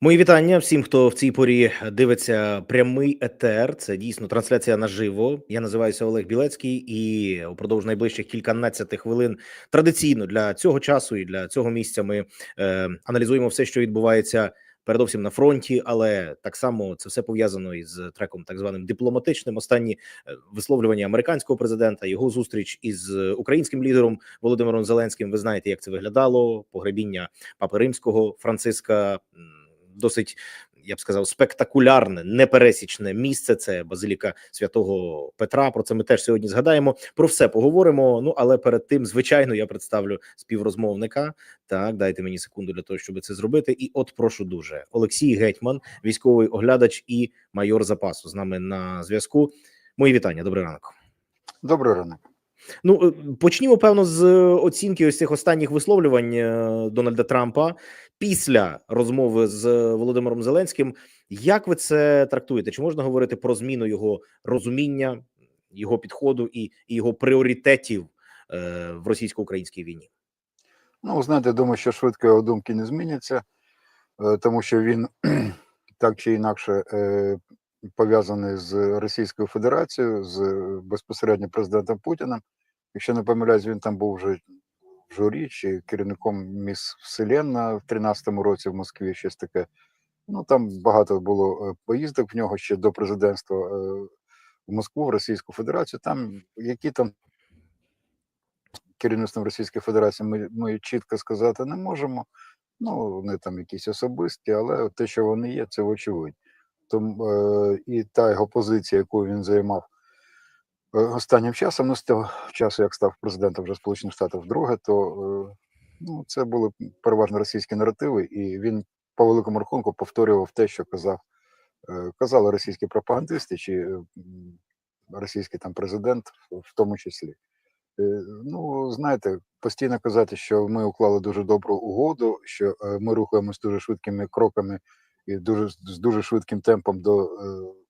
Мої вітання всім, хто в цій порі дивиться прямий етер. Це дійсно трансляція наживо. Я називаюся Олег Білецький, і упродовж найближчих кільканадцяти хвилин традиційно для цього часу і для цього місця ми е, аналізуємо все, що відбувається передовсім на фронті, але так само це все пов'язано із треком, так званим дипломатичним. Останні е, висловлювання американського президента, його зустріч із українським лідером Володимиром Зеленським. Ви знаєте, як це виглядало? Погребіння папи римського Франциска. Досить я б сказав, спектакулярне, непересічне місце. Це базиліка святого Петра. Про це ми теж сьогодні згадаємо. Про все поговоримо. Ну але перед тим, звичайно, я представлю співрозмовника. Так, дайте мені секунду для того, щоб це зробити. І от прошу дуже Олексій Гетьман, військовий оглядач і майор запасу з нами на зв'язку. Мої вітання. Добрий ранок. Добрий ранок. Ну е, почнімо певно з оцінки ось цих останніх висловлювань е, Дональда Трампа після розмови з Володимиром Зеленським. Як ви це трактуєте? Чи можна говорити про зміну його розуміння, його підходу і, і його пріоритетів е, в російсько-українській війні? Ну, знаєте, думаю, що швидко його думки не зміняться, е, тому що він так чи інакше е, пов'язаний з Російською Федерацією, з е, безпосередньо президентом Путіним. Якщо не помиляюсь, він там був вже журі чи керівником міс Вселенна в 13-му році в Москві, щось таке. Ну там багато було е, поїздок в нього ще до президентства е, в Москву, в Російську Федерацію. Там які там керівництвом Російської Федерації ми, ми чітко сказати не можемо. Ну, вони там якісь особисті, але те, що вони є, це очевидь. Тому е, і та його позиція, яку він займав останнім часом, ну з того часу, як став президентом вже Сполучених Штатів вдруге, то е, ну, це були переважно російські наративи, і він по великому рахунку повторював те, що казав, е, казали російські пропагандисти чи е, російський там президент, в тому числі. Е, Ну, знаєте, постійно казати, що ми уклали дуже добру угоду, що е, ми рухаємось дуже швидкими кроками і дуже з дуже швидким темпом до е,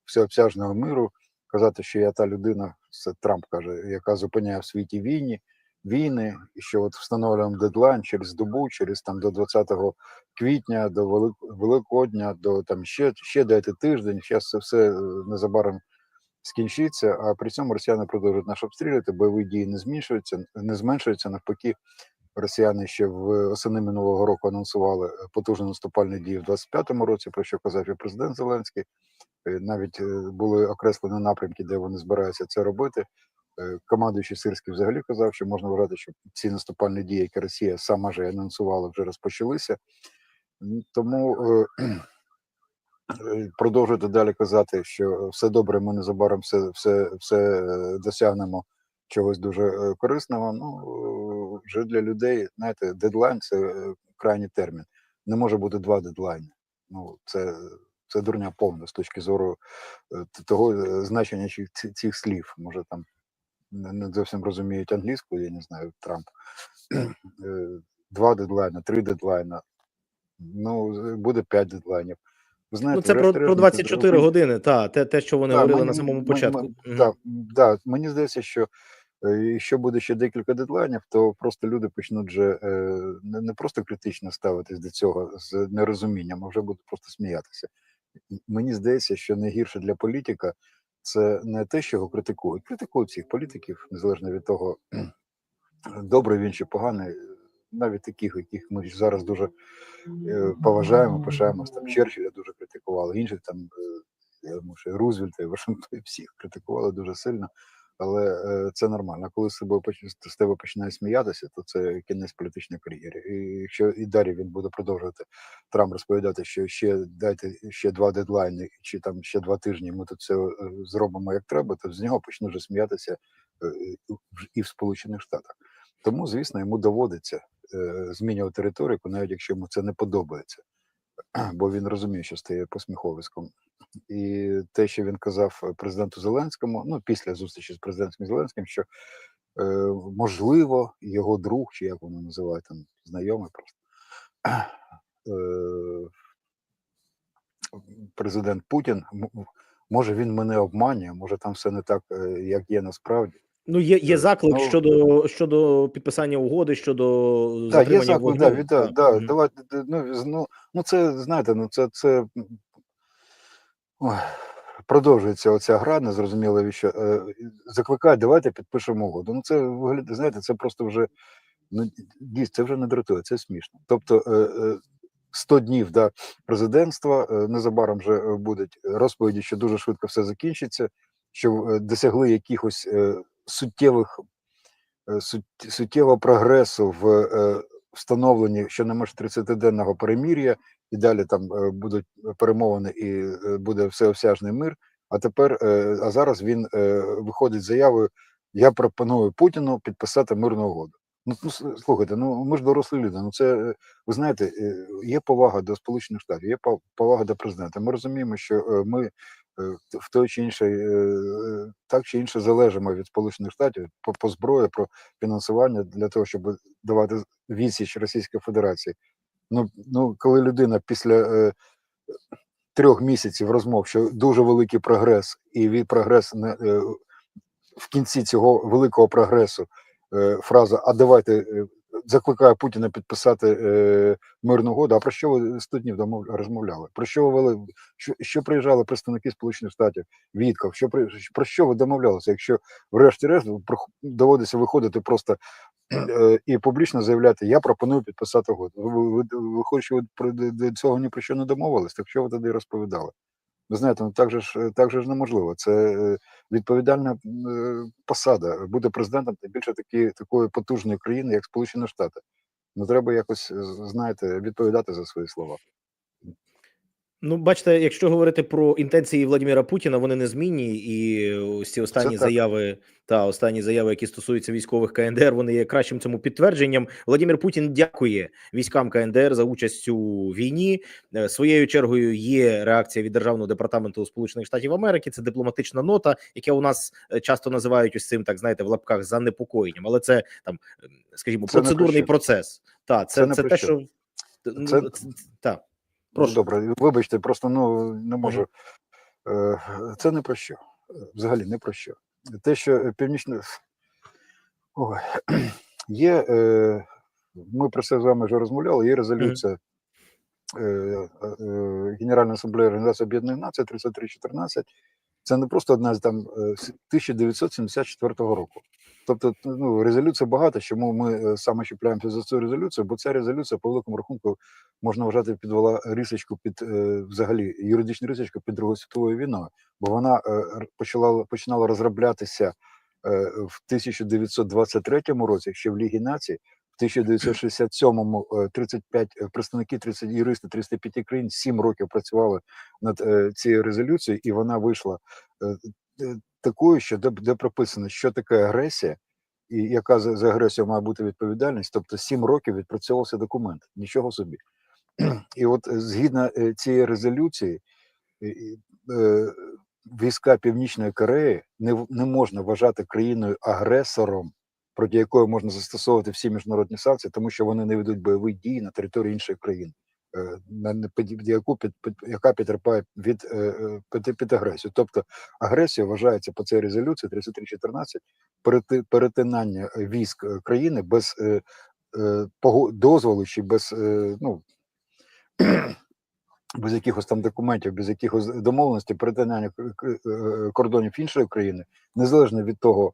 всеобсяжного миру. Казати, що я та людина, це Трамп каже, яка зупиняє в світі війни, війни, що от встановлюємо дедлайн через добу, через там до 20 квітня, до Велик, Великодня, до там ще ще дайте тиждень. Зараз це все е, незабаром скінчиться, а при цьому росіяни продовжують нас обстрілювати, бойові дії не зменшуються, не зменшуються. Навпаки, росіяни ще в осени минулого року анонсували потужні наступальні дії в 25-му році, про що казав і президент Зеленський. Е, Навіть е, були окреслені напрямки, де вони збираються це робити. Е, Командуючий Сирський взагалі казав, що можна вважати, що ці наступальні дії, які Росія сама же анонсувала, вже розпочалися. Тому продовжуйте далі казати, що все добре, ми незабаром все, все, все досягнемо чогось дуже корисного. Ну вже для людей, знаєте, дедлайн це крайній термін. Не може бути два дедлайни. Ну це, це дурня повна з точки зору е, того е, значення цих, цих слів. Може там не зовсім розуміють англійську, я не знаю, Трамп. Е, Два дедлайни, три дедлайна. Ну, буде п'ять дедлайнів. Знаєте, Ну це про, про врешті-решт, 24 Україна- години. Та те, те, що вони Да, говорили мені- на самому початку. мені- да, мені здається, що якщо буде ще декілька дедлайнів, то просто люди почнуть вже не просто критично ставитись до цього з нерозумінням, а вже будуть просто сміятися. Мені здається, що найгірше для політика це не те, що його критикують. Критикують всіх політиків, незалежно від того, добрий він чи поганий, навіть таких, яких ми зараз дуже е, поважаємо, пишаємося. Там Черчилля дуже критикували, інших там е, я думаю, що Рузвельта, і Вашингтон, всіх критикували дуже сильно. Але е, це нормально. Коли з поч- з тебе починає сміятися, то це кінець політичної кар'єри. І якщо і далі він буде продовжувати Трамп розповідати, що ще дайте ще два дедлайни, чи там ще два тижні ми тут все е, зробимо як треба, то з нього почнуть вже сміятися е, і в Сполучених Штатах. Тому, звісно, йому доводиться е, змінювати риторику, навіть якщо йому це не подобається, бо він розуміє, що стає посміховиськом. І те, що він казав е, президенту Зеленському, ну після зустрічі з президентом Зеленським, що е, можливо його друг, чи як воно називає там знайомий просто. Е, президент Путін, може він мене обманює, може там все не так, е, як є насправді. Ну, є, є Е, заклик ну- щодо щодо підписання угоди, щодо Так, є заклик, да, вогню. да, Так, да, мгм. давайте, ну, ну, ну, це, знаєте, ну, це, це продовжується оця гра, незрозуміло, що е, закликають, давайте підпишемо угоду. Ну, це, виглядає, знаєте, це просто вже, ну, дійсно, це вже не дратує, це смішно. Тобто, е, е, 100 днів да, президентства, е, незабаром вже е, будуть розповіді, що дуже швидко все закінчиться, що е, досягли якихось е, суттєвих е, суттєвого прогресу в е, встановленні щонайменше 30-денного перемір'я, і далі там е, будуть перемовини і е, буде всеосяжний мир. А тепер, е, а зараз він виходить з заявою: я пропоную Путіну підписати мирну угоду. Ну, ну слухайте, ну ми ж дорослі люди. Ну це ви знаєте, є повага до Сполучених Штатів, є пов- повага до президента. Ми розуміємо, що ми в той чи інший так чи інше залежимо від Сполучених Штатів по, по зброї, про фінансування для того, щоб давати відсіч Російської Федерації. Ну, ну коли людина після е, трьох місяців розмов, що дуже великий прогрес, і від прогрес не е, в кінці цього великого прогресу е, фраза А давайте е, закликає Путіна підписати е, мирну угоду. А про що ви 100 днів розмовляли? Про що ви вели? Що, що приїжджали представники Сполучених Штатів, Вітков? Що про що ви домовлялися? Якщо врешті-решт доводиться виходити просто е, і публічно заявляти, я пропоную підписати угоду. Ви, що ви до цього ні про що не домовились, так що ви тоді розповідали? Ви знаєте, ну так же ж е, так же ж неможливо. Це е, відповідальна е, посада бути президентом тим більше такі, такої потужної країни, як Сполучені Штати. Ну треба якось знаєте відповідати за свої слова. Ну, бачите, якщо говорити про інтенції Владимира Путіна, вони незмінні, і ось ці останні заяви та останні заяви, які стосуються військових КНДР, вони є кращим цьому підтвердженням. Владимир Путін дякує військам КНДР за участь у війні. Е, Своєю чергою є реакція від державного департаменту Сполучених Штатів Америки. Це дипломатична нота, яке у нас е, часто називають ось цим, так знаєте, в лапках занепокоєнням. Але це там, е, скажімо, Це процедурний процес. Та це, Це це те, що. що ну, Це- та. Ну, Прошу. добре, вибачте, просто ну не можу. Е, Це не про що. Взагалі не про що. Те, що е, північне Ой. є, е, ми про це з вами вже розмовляли. Є резолюція Генеральної асамблеї Організації Об'єднаних Націй 3314. Це не просто одна з там е, 1974 року. Тобто, ну резолюцій багато, чому ми е, саме чіпляємося за цю резолюцію, бо ця резолюція по великому рахунку можна вважати підвела рисочку під е, взагалі юридичну рисочку під Другою світовою війною, бо вона е, почала починала розроблятися в 1923 році, ще в Лігі націй. В 1967-му е, 35 е, представники 30 юристи 35 країн 7 років працювали над цією резолюцією, і вона вийшла такою, що де, де прописано, що таке агресія, і яка за, за агресію має бути відповідальність. Тобто 7 років відпрацьовувався документ, нічого собі. І от е, згідно е, цієї резолюції, е, війська Північної Кореї не, не можна вважати країною агресором, проти якої можна застосовувати всі міжнародні санкції, тому що вони не ведуть бойові дії на території іншої країни, яку під, під, яка підтерпає від, е, е, під, під агресію. Тобто агресія вважається по цій резолюції 3314 перетинання е, військ е, країни без е, е, дозволу чи без е, ну, без якихось там документів, без якихось домовленостей, перетинання е, кордонів іншої країни, незалежно від того, е,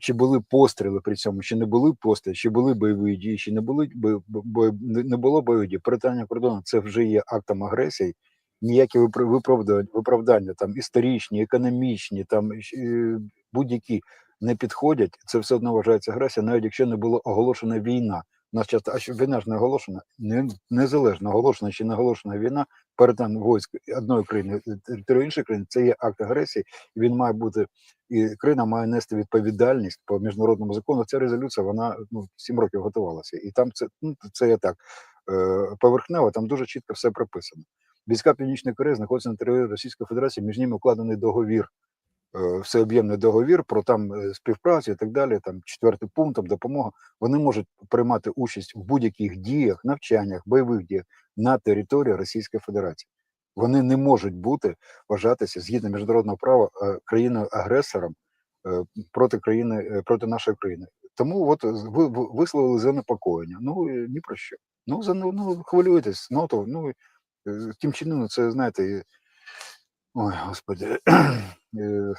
чи були постріли при цьому, чи не були постріли, чи були бойові дії, чи не були бо- не було бойових дій. Перетання кордону це вже є актом агресії. Ніякі випра- виправдання, виправдання там історичні, економічні, там е, будь-які не підходять. Це все одно вважається агресія, навіть якщо не було оголошена війна. Нас а що війна ж не оголошена, не, незалежно оголошена чи не оголошена війна, перетин військ одної країни е, території іншої країни, це є акт агресії, і він має бути, і країна має нести відповідальність по міжнародному закону. Ця резолюція, вона ну, сім років готувалася. І там це, ну, це є так е, поверхнево, там дуже чітко все прописано. Війська Північної Кореї знаходяться на території Російської Федерації, між ними укладений договір всеоб'ємний договір про там е, співпрацю і так далі. Там четвертий пункт, там допомога. Вони можуть приймати участь в будь-яких діях, навчаннях, бойових діях на території Російської Федерації. Вони не можуть бути вважатися згідно міжнародного права е, країною агресором е, проти країни, е, проти нашої країни. Тому от ви ви- висловили занепокоєння. Ну е, ні про що. Ну за ну, ну хвилюєтесь, ну то ну е, Кім Чен Ын, це знаєте. Ой, господи. Е,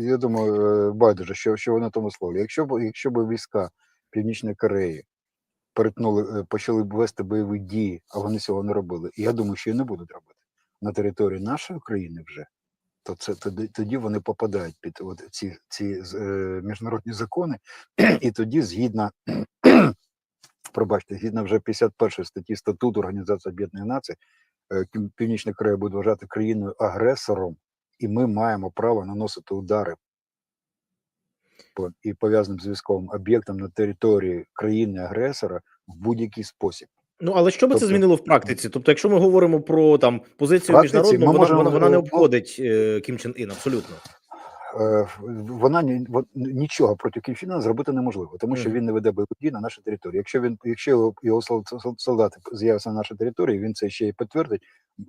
Я думаю, е, байдуже, що, що ви на тому слові. Якщо б якщо б війська Північної Кореї перетнули, е, почали б вести бойові дії, а вони цього не робили. І я думаю, що і не будуть робити на території нашої країни вже, то це тоді, тоді вони попадають під от ці, ці е, міжнародні закони, і тоді, згідно, пробачте, згідно вже 51 статті статуту Організації Об'єднаних Націй, Північна Корея буде вважати країною агресором, і ми маємо право наносити удари по і пов'язаним з військовим об'єктам на території країни-агресора в будь-який спосіб. Ну але що би це Тобто- змінило в практиці? Тобто, якщо ми говоримо про там позицію міжнародну, вона, можемо, вона, вона не е, обходить е, Кім Чен Ін, абсолютно. Е, вона ні, вон- нічого проти Кімчина зробити неможливо, тому що він не веде бойових дій на нашій території. Якщо він, якщо його- його сол- сол- солдати з'являться на нашій території, він це ще й підтвердить.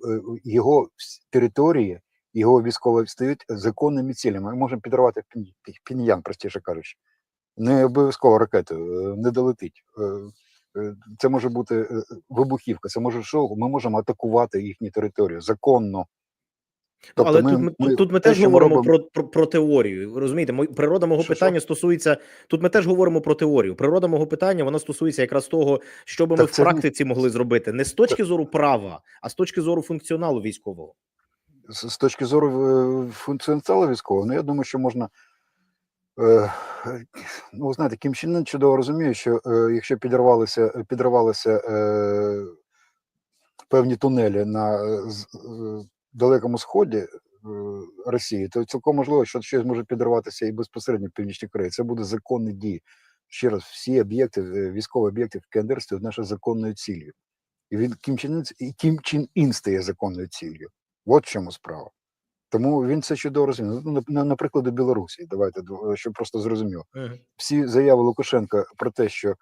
е, Його території, його військові стають законними цілями. Ми можемо підривати Пінь- піньян, простіше кажучи. Не обов'язково ракетою, е, не долетить. Це може бути вибухівка, це може що. Ми можемо атакувати їхню територію законно. Тобто Але тут ми, тут, тут ми те, теж що ми говоримо робимо- про, про, про теорію. Розумієте, мо- природа мого Що, питання стосується. Тут ми теж говоримо про теорію. Природа мого питання вона стосується якраз того, що би ми Так в це не- практиці могли зробити не з точки зору права, а з точки зору функціоналу військового. з, з точки зору е, функціоналу військового, ну я думаю, що можна. Е, ну, знаєте, Кім Чен чудово розуміє, що е, якщо підривалися, підривалися е, певні тунелі на з- далекому сході е, Росії, то цілком можливо, що щось може підриватися і безпосередньо в Північній Кореї. Це буде законні дії. Ще раз, всі об'єкти, е, військові об'єкти в КНДР стають нашою законною ціллю. І він Кім Ын, і Кім Чен Ін стає законною ціллю. От в чому справа. Тому він це чудово розуміє. Ну, на, на, Білорусі, давайте дв- щоб просто зрозуміло. Всі заяви Лукашенка про те, що е,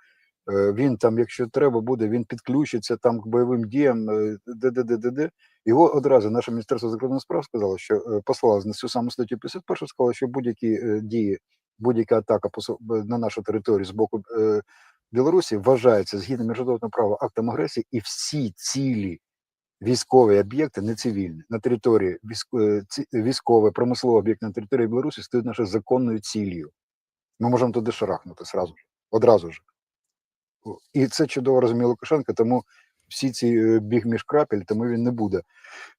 він там, якщо треба буде, він підключиться там к бойовим діям, е, де-де-де-де-де. Його одразу наше міністерство закордонних справ сказало, що е, послало на цю саму статтю 51, сказало, що будь-які е, дії, будь-яка атака на нашу територію з боку е, Білорусі вважається згідно міжнародного права актом агресії, і всі цілі військові об'єкти, не цивільні, на території військ- е, ці- військовий, промисловий об'єкт на території Білорусі стають нашою законною ціллю. Ми можемо туди шарахнути сразу ж, одразу ж. І це чудово розуміє Лукашенко, тому всі ці е, біг між крапель, тому він не буде.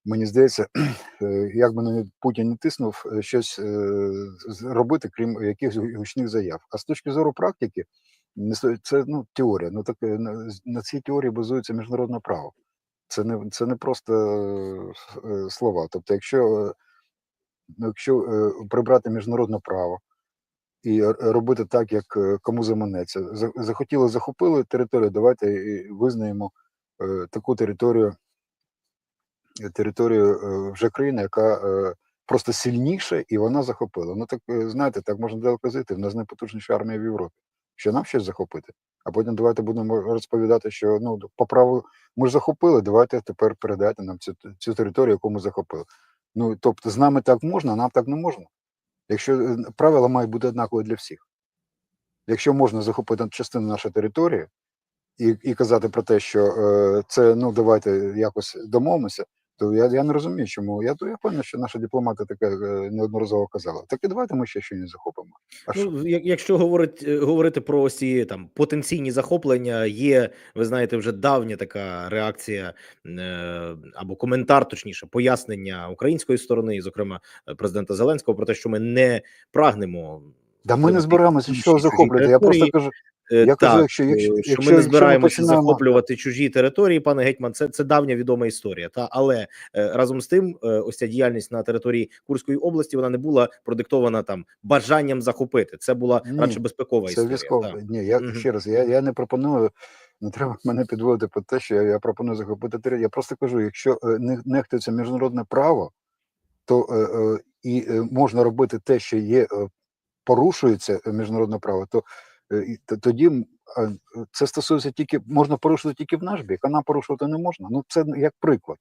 Мені здається, е, як би на Путін не тиснув, е, щось робити, крім якихось гучних заяв. А з точки зору практики, це ну, теорія. Ну так на, цій теорії базується міжнародне право. Це не це не просто слова. Тобто, якщо, ну, якщо прибрати міжнародне право і робити так, як е, кому заманеться, захотіли, захопили територію, давайте визнаємо е, таку територію, е, територію е, вже країни, яка е, просто сильніша, і вона захопила. Ну так е, знаєте, так можна далеко зайти. В нас найпотужніша армія в Європі. Що нам щось захопити? А потім давайте будемо розповідати, що ну по праву ми ж захопили, давайте тепер передайте нам цю, цю територію, яку ми захопили. Ну тобто, з нами так можна, а нам так не можна. Якщо е, правила мають бути однакові для всіх. Якщо можна захопити частину нашої території і, і казати про те, що е, це ну давайте якось домовимося, то я, я не розумію, чому. Я то я певний, що наші дипломати таке е, неодноразово казали. Так і давайте ми ще щось захопимо. А? Ну, як- якщо говорить, е, говорити про ці там потенційні захоплення, є, ви знаєте, вже давня така реакція е, або коментар, точніше, пояснення української сторони, і, зокрема президента Зеленського, про те, що ми не прагнемо. Да ми не збираємося нічого захоплювати. Я просто кажу, Е, Я кажу, так, якщо- якщо- е, якщо- ми не збираємося починаємо- захоплювати чужі території, пане гетьман, це, це давня відома історія. Та але е, разом з тим, ось ця діяльність на території Курської області вона не була продиктована там бажанням захопити. Це була Ні, радше безпекова це історія. військово. та. Ні, я Мгм. ще раз, я, я не пропоную. Не треба мене підводити по те, що я, я пропоную захопити територію. Я просто кажу, якщо не нехтується міжнародне право, то е, е, і можна робити те, що є, порушується міжнародне право, то тоді е, це стосується тільки можна порушити тільки в наш бік, а нам порушувати не можна. Ну це як приклад.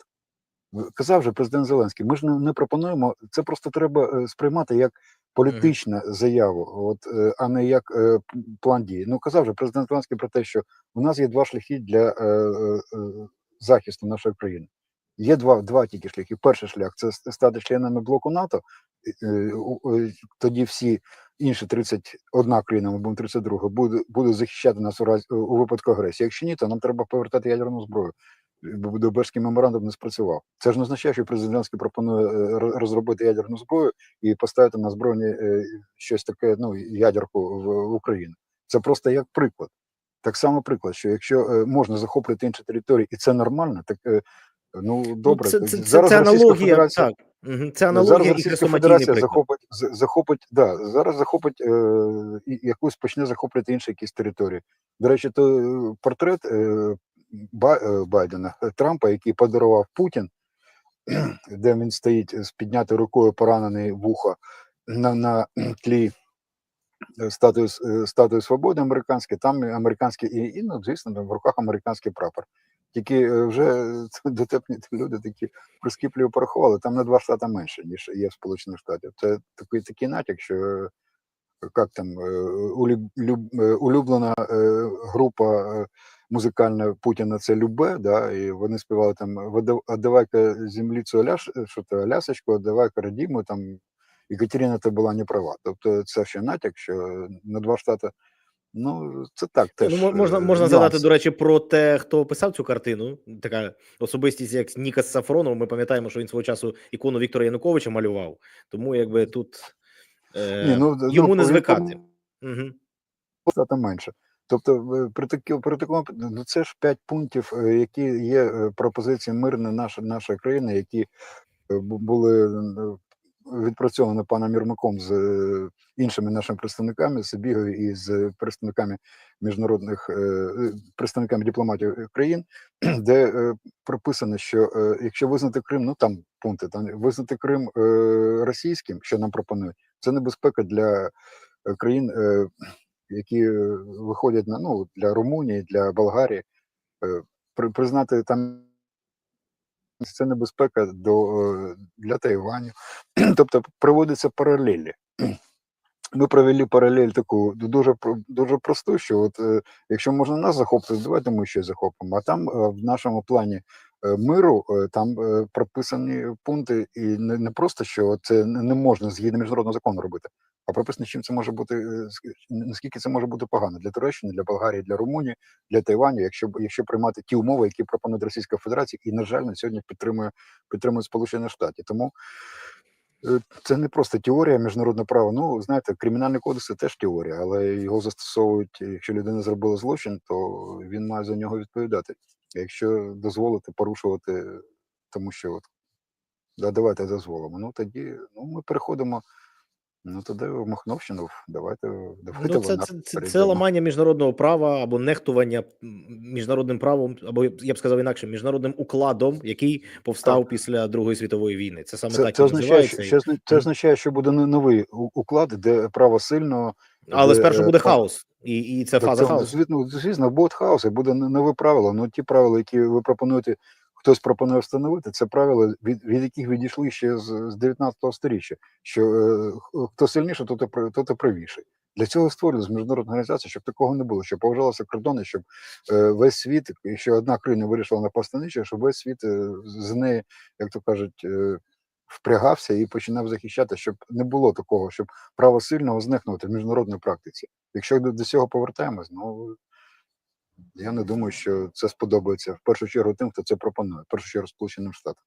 Казав же президент Зеленський, ми ж не, не пропонуємо, це просто треба е, сприймати як політичну заяву, от, е, а не як е, план дії. Ну казав же президент Зеленський про те, що у нас є два шляхи для е, е, е, захисту нашої країни. Є два, два тільки шляхи. Перший шлях це стати членами блоку НАТО. е, е, е, Тоді всі інші 31 країна, ми будемо 32, буде, буде захищати нас у разі у випадку агресії. Якщо ні, то нам треба повертати ядерну зброю. Бо Будапештський меморандум не спрацював. Це ж не означає, що президент Зеленський пропонує е, розробити ядерну зброю і поставити на збройні е, щось таке, ну ядерку в, Україну. Це просто як приклад. Так само приклад, що якщо е, можна захоплювати інші території, і це нормально, так е, ну добре. ну, це, це, це, зараз це аналогія. Федерація- Так, це аналогія і Російська Федерація захопить, захопить, да, зараз захопить е, якусь почне захоплювати інші якісь території. До речі, то е, портрет е, Ба, е, Байдена е, Трампа, який подарував Путін, де він стоїть з піднятою рукою поранений вухо на, на тлі е, статуї, е, статуї свободи американської, там американський і, і ну, звісно, в руках американський прапор. Тільки е, вже дотепні люди такі прискіпливо порахували, там на два штати менше, ніж є в Сполучених Штатах. Це такий такий натяк, що е, як там е, улюб, люб- е, улюблена е, група е, музикальна Путіна це Любе, да, і вони співали там «Вода- «Отдавай-ка землицю Аляш, що то Алясочку, отдавай-ка Радіму, там Екатерина то була не права. Тобто це ще натяк, що на два штати. Ну, це так Ну, теж. мо- можна е, можна згадати, нюанси. до речі, про те, хто писав цю картину. Така особистість, як Нікас Сафронов. Ми пам'ятаємо, що він свого часу ікону Віктора Януковича малював. Тому якби тут е, Ні, ну, йому ну, не звикати. там Угу. штата менше. Тобто, при такі, при такому ну це ж п'ять пунктів, е, які є е, пропозиції мирної нашої нашої країни, які були відпрацьовані паном Єрмаком з е, іншими нашими представниками, з Бігою і з представниками міжнародних е, е, представниками дипломатів країн, де прописано, що якщо визнати Крим, ну там пункти там визнати Крим російським, що нам пропонують, це небезпека для країн. Які виходять на ну для Румунії, для Болгарії, признати там це небезпека до е, для Тайваню. Тобто проводяться паралелі. Ми провели паралель таку дуже дуже просту, що от е, якщо можна нас захопити, давайте ми ще захопимо. А там е, в нашому плані миру там прописані пункти, і не, не просто що це не можна згідно міжнародного закону робити, а прописано, чим це може бути, е, наскільки це може бути погано для Туреччини, для Болгарії, для Румунії, для Тайваню, якщо якщо приймати ті умови, які пропонує Російська Федерація, і на жаль, на сьогодні підтримує підтримує Сполучені Штати. Тому Е, Це не просто теорія міжнародного права. Ну, знаєте, кримінальний кодекс це теж теорія, але його застосовують. Якщо людина зробила злочин, то він має за нього відповідати. Якщо дозволити порушувати, тому що от, да, давайте дозволимо. Ну тоді ну, ми переходимо. Ну тоді в Махновщину. Давайте, давайте Ну, це, вона це, це, це ламання міжнародного права або нехтування міжнародним правом, або я б сказав інакше, міжнародним укладом, який повстав Так. після Другої світової війни. Це саме Це, так це, і означає, що, це означає, що буде новий уклад, де право сильного Але де, спершу е, буде право- хаос, і, і це Так фаза це, хаосу. Звісно, звісно, буде хаос, і буде нове правило. Ну ті правила, які ви пропонуєте, хтось пропонує встановити, це правила, від, від яких відійшли ще з, з 19 сторіччя. Що е, хто сильніше, то то, то правіший. Для цього створювалася міжнародна організація, щоб такого не було, щоб поважалися кордони, щоб е, весь світ, якщо одна країна вирішила на іншу, щоб весь світ е, з неї, як то кажуть, е, впрягався і починав захищати, щоб не було такого, щоб право сильного зникнути в міжнародній практиці. Якщо до, до цього повертаємось, ну я не думаю, що це сподобається в першу чергу тим, хто це пропонує, в першу чергу Сполученим Штатам.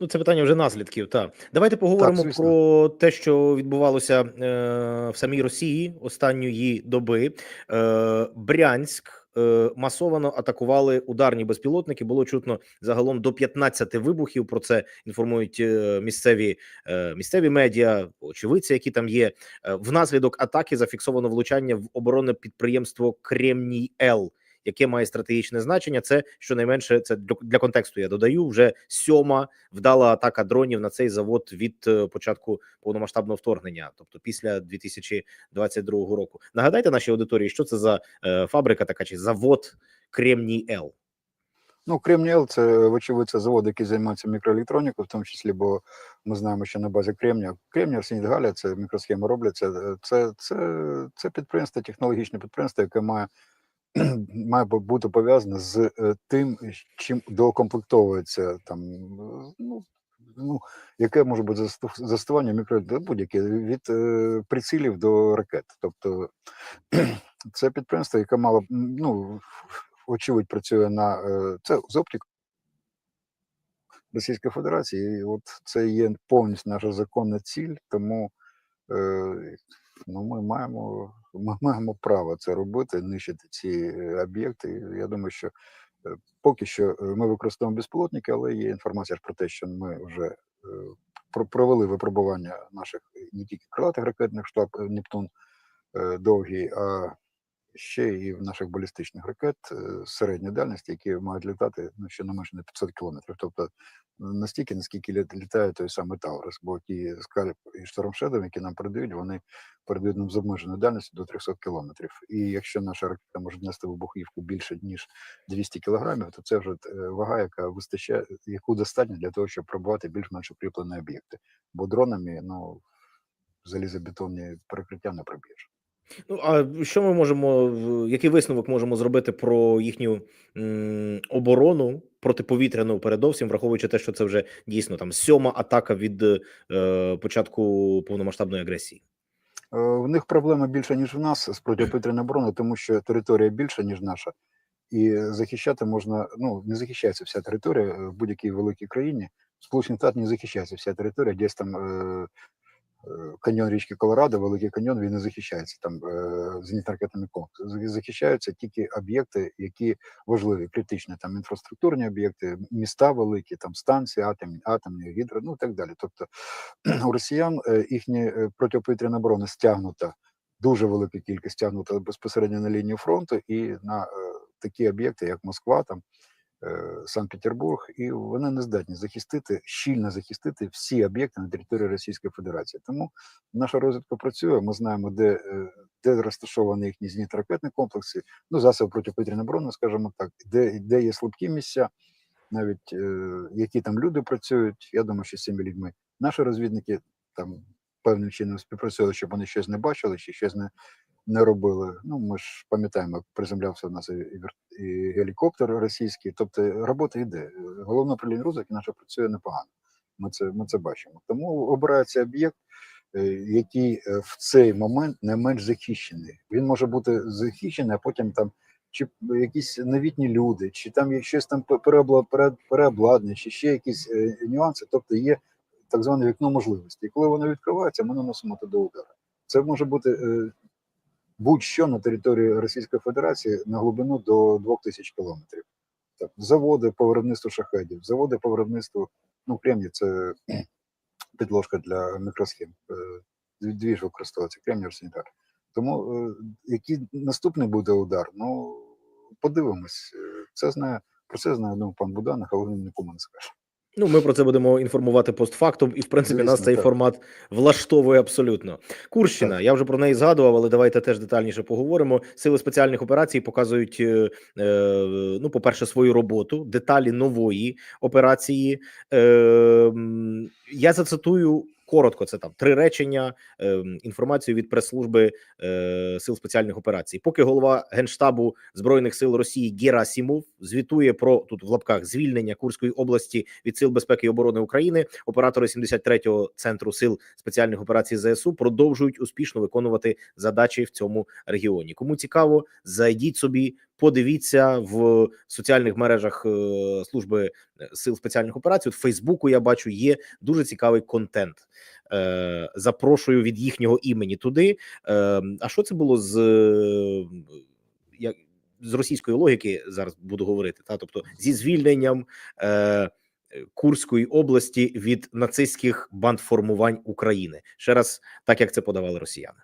Ну, це питання вже наслідків. Так. Давайте поговоримо так, про те, що відбувалося е, в самій Росії останньої доби. Е, Брянськ е, масовано атакували ударні безпілотники. Було чутно загалом до 15 вибухів. Про це інформують е, місцеві е, місцеві медіа, очевидці, які там є. Внаслідок атаки зафіксовано влучання в оборонне підприємство Кремній Л. Яке має стратегічне значення, це щонайменше це для, контексту. Я додаю вже сьома вдала атака дронів на цей завод від е, початку повномасштабного вторгнення, тобто після 2022 року. Нагадайте нашій аудиторії, що це за е, фабрика така чи завод Кремній Л. Ну, Кремніел це, вочевидь, це завод, який займається мікроелектронікою, в тому числі, бо ми знаємо, що на базі Кремнія, Кремній, Арсенід це мікросхеми робляться. Це, це, це підприємство, технологічне підприємство, яке має, має бути пов'язане з е, тим, чим доукомплектовується там, е, ну, ну, яке може бути застосування мікро будь-яке від е, прицілів до ракет. Тобто це підприємство, яке мало ну, очевидь, працює на е, це з оптикою Російської Федерації. І от це є повністю наша законна ціль, тому е, ну, ми маємо ми маємо право це робити, нищити ці е, об'єкти. Я думаю, що е, поки що е, ми використовуємо безпілотники, але є інформація про те, що ми вже провели випробування наших не тільки крилатих ракетних штаб Нептун довгий, а ще і в наших балістичних ракет е, середньої дальності, які мають літати ну, щонайменше на 500 кілометрів. Тобто настільки, наскільки літ- літає той самий Таурус, бо ті скальп і штормшедом, які нам передають, вони передають нам з обмеженою дальністю до 300 кілометрів. І якщо наша ракета може нести вибухівку більше ніж 200 кілограмів, то це вже е, вага, яка вистачає, яку достатньо для того, щоб пробувати більш-менш укріплені об'єкти. Бо дронами, ну залізобетонні перекриття не проб'єш. Ну а що ми можемо, який висновок можемо зробити про їхню оборону протиповітряну передовсім, враховуючи те, що це вже дійсно там сьома атака від е, початку повномасштабної агресії? Е, В них проблема більша, ніж в нас з протиповітряною обороною, тому що територія більша, ніж наша, і захищати можна, ну, не захищається вся територія е, в будь-якій великій країні. В Сполучених Штатах не захищається вся територія, десь там е, каньйон річки Колорадо, великий каньйон, він не захищається там е, зенітно-ракетними комплексами. Захищаються тільки об'єкти, які важливі, критичні, там інфраструктурні об'єкти, міста великі, там станції, атомні, атомні, гідро, ну і так далі. Тобто у росіян е, їхня е, протиповітряна оборона стягнута, дуже велика кількість стягнута безпосередньо на лінію фронту і на такі об'єкти, як Москва, там Санкт-Петербург, і вони не здатні захистити, щільно захистити всі об'єкти на території Російської Федерації. Тому наша розвідка працює. Ми знаємо, де, е, де розташовані їхні зенітно-ракетні комплекси, ну засоби протиповітряної оборони, скажімо так, де, де є слабкі місця, навіть е, які там люди працюють. Я думаю, що з цими людьми наші розвідники там певним чином співпрацювали, щоб вони щось не бачили, чи щось не, не робили. Ну, ми ж пам'ятаємо, приземлявся в нас і, і, гелікоптер російський. Тобто робота йде. Головне управління розвідки наше працює непогано. Ми це, ми це бачимо. Тому обирається об'єкт, е, який е, в цей момент не менш захищений. Він може бути захищений, а потім там чи якісь новітні люди, чи там є щось там переобла- пере- переобладнання, чи ще якісь е, нюанси. Тобто є так зване вікно можливості. І коли воно відкривається, ми наносимо туди удари. Це може бути е, будь-що на території Російської Федерації на глибину до 2000 кілометрів. Так, заводи по виробництву шахедів, заводи по виробництву, ну, кремній це підложка для мікросхем. е, Дві дві ж використовується, кремній арсенітар. Тому е, який наступний буде удар, ну подивимось. Е, Це знає, про це знає ну, пан Буданов, але він нікому не скаже. Ну, ми про це будемо інформувати постфактум, і в принципі нас цей так. формат влаштовує абсолютно. Курщина, я вже про неї згадував, але давайте теж детальніше поговоримо. Сили спеціальних операцій показують, е, е, ну, по-перше, свою роботу, деталі нової операції. Е, я зацитую коротко, це там три речення. Е, інформацію від прес-служби е, сил спеціальних операцій. Поки голова генштабу збройних сил Росії Герасімов звітує про тут в лапках звільнення Курської області від сил безпеки і оборони України. Оператори 73-го центру сил спеціальних операцій ЗСУ продовжують успішно виконувати задачі в цьому регіоні. Кому цікаво, зайдіть собі, подивіться в соціальних мережах е, служби е, сил спеціальних операцій. От Фейсбуку я бачу є дуже цікавий контент. Е, запрошую від їхнього імені туди. А що це було з як з російської логіки зараз буду говорити? Та тобто зі звільненням Курської області від нацистських бандформувань України, ще раз, так як це подавали росіяни.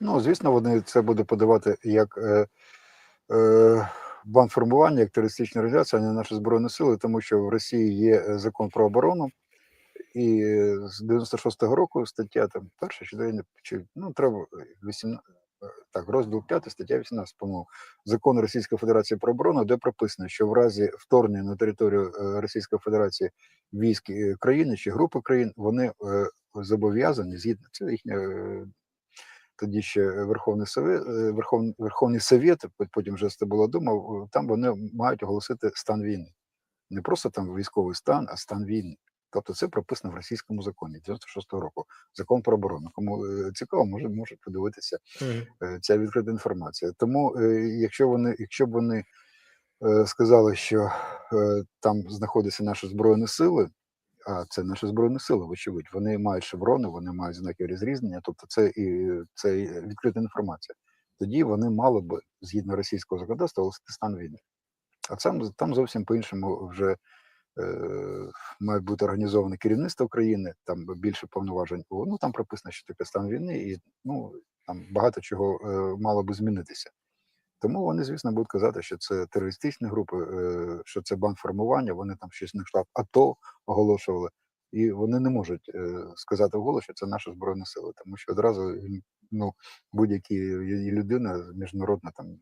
Ну, звісно, вони це будуть подавати як е, бандформування, як терористична організація, а не наші збройні сили, тому що в Росії є е, закон про оборону, і е, з 96-го року стаття там перша чи, чи ну треба 18, так, розділ 5, стаття 18, по-моєму, закону Російської Федерації про оборону, де прописано, що в разі вторгнення на територію Російської Федерації військ країни чи групи країн, вони зобов'язані згідно це їхня. Тоді ще Верховний Совет, Верховний, Верховний Совет, потім вже це була дума, е, там вони мають оголосити стан війни. Не просто там військовий стан, а стан війни. Тобто це прописано в російському законі 96-го року. Закон про оборону. Кому е, цікаво, може, може подивитися е, ця відкрита інформація. Тому, якщо вони, якщо б вони сказали, що там знаходяться наші збройні сили, а це наші збройні сили, вочевидь, вони мають шеврони, вони мають знаки розрізнення, тобто це і це відкрита інформація. Тоді вони мали б, згідно російського законодавства, оголосити стан війни. А там, там зовсім по-іншому вже е, має бути організоване керівництво країни, там більше повноважень. Ну там прописано, що таке стан війни, і ну там багато чого е, мало би змінитися. Тому вони, звісно, будуть казати, що це терористичні групи, е, що це бандформування, вони там щось на штаб АТО оголошували, і вони не можуть е, сказати вголос, що це наша збройна сила, тому що одразу ну, будь-які і людина міжнародна там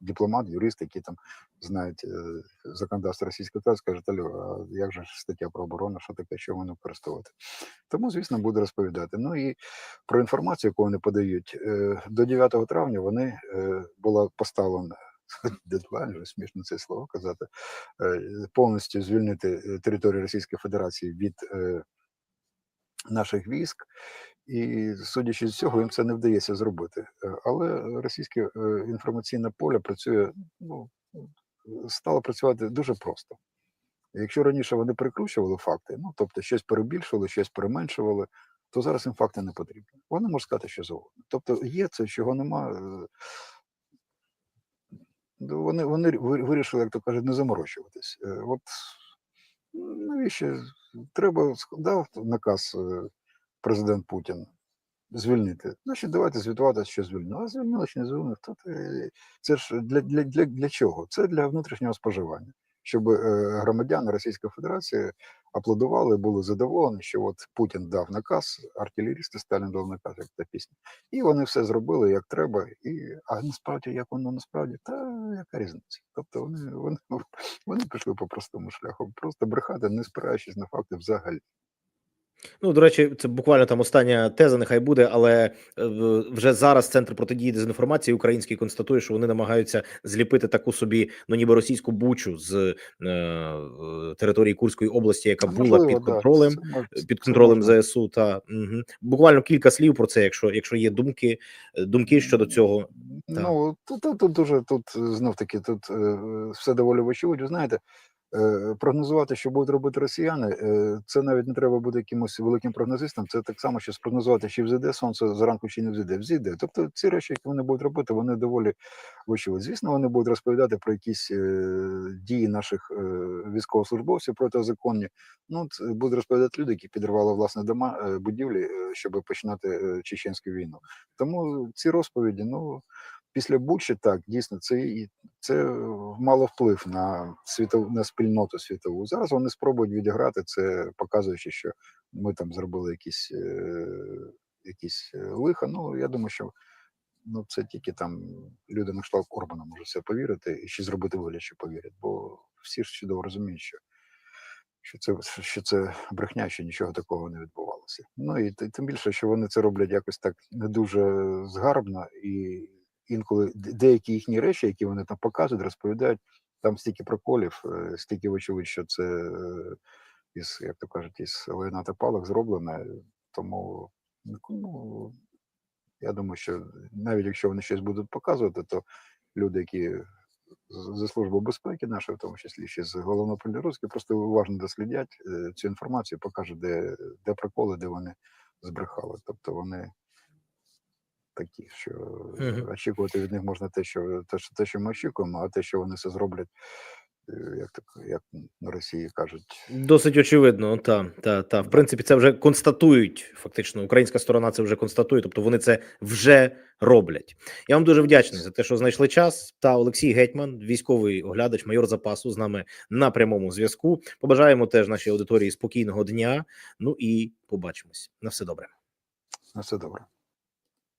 дипломат, юрист, які там знають е, законодавство Російської Федерації, скажуть, а як же стаття про оборону, що таке, що вони використовувати? Тому, звісно, буде розповідати. Ну і про інформацію, яку вони подають, е, до 9 травня вони е, була поставлена дедлайн, вже смішно це слово казати, повністю звільнити територію Російської Федерації від наших військ. І судячи з цього, їм це не вдається зробити. Е, Але російське е, інформаційне поле працює, ну, стало працювати дуже просто. Якщо раніше вони прикручували факти, ну тобто щось перебільшували, щось переменшували, то зараз їм факти не потрібні. Вони можуть сказати, що завгодно. Тобто є це, чого нема. е, ну, Вони, вони вирішили, як то кажуть, не заморочуватись. От ну, навіщо треба дав наказ президент Путін звільнити. Значить, давайте звітувати, що звільнили. А звільнили чи не звільнили, то це ж для, для, для, для чого? Це для внутрішнього споживання, щоб е, громадяни Російської Федерації аплодували, були задоволені, що от Путін дав наказ, артилерісти Сталін дав наказ, як та пісня. І вони все зробили як треба. І, а насправді, як воно насправді, та яка різниця? Тобто вони, вони, вони пішли по простому шляху, просто брехати, не спираючись на факти взагалі. Ну, до речі, це буквально там остання теза, нехай буде, але е, вже зараз центр протидії дезінформації український констатує, що вони намагаються зліпити таку собі, ну ніби російську бучу з е, е, території Курської області, яка була під контролем. це Під контролем. ЗСУ та угу. буквально кілька слів про це, якщо якщо є думки, е, думки щодо цього. Ну тут, тут, тут дуже тут знов таки тут все доволі вочевидь. Знаєте, прогнозувати, що будуть робити росіяни, е, це навіть не треба бути якимось великим прогнозистом. Це так само, що спрогнозувати, чи взійде сонце зранку, чи не взійде. Взійде. Тобто ці речі, які вони будуть робити, вони доволі вочевидь. Звісно, вони будуть розповідати про якісь е, дії наших е, військовослужбовців протизаконні. Ну, будуть розповідати люди, які підривали власне дома е, будівлі, е, щоб починати е, чеченську війну. Тому ці розповіді, ну після Бучі, так дійсно, це це мало вплив на світову на спільноту світову. Зараз вони спробують відіграти це, показуючи, що ми там зробили якісь, е, якісь е, лиха. Ну я думаю, що ну це тільки там люди на кшталт Орбана можуть це повірити і ще зробити вигляд, що повірять, бо всі ж чудово розуміють, що. Що це що це брехня, що нічого такого не відбувалося. Ну і тим більше, що вони це роблять якось так не дуже згарбно, і інколи деякі їхні речі, які вони там показують, розповідають, там стільки проколів, е, стільки вочевидь, що це е, із, як то кажуть, із лайна та палок зроблено. Тому ну, я думаю, що навіть якщо вони щось будуть показувати, то люди, які з- за службу безпеки нашої, в тому числі ще з головного поліруськи, просто уважно дослідять е, цю інформацію, покажуть, де, де проколи, де вони збрехали. Тобто вони такі, що очікувати від них можна те, що те, що те, що ми очікуємо, а те, що вони це зроблять, е, як так, як на Росії кажуть, Досить очевидно, та та та в принципі це вже констатують. Фактично, українська сторона це вже констатує, тобто вони це вже роблять. Я вам дуже вдячний за те, що знайшли час. Та Олексій Гетьман, військовий оглядач, майор запасу, з нами на прямому зв'язку. Побажаємо теж нашій аудиторії спокійного дня. Ну і побачимось. На все добре. на все добре.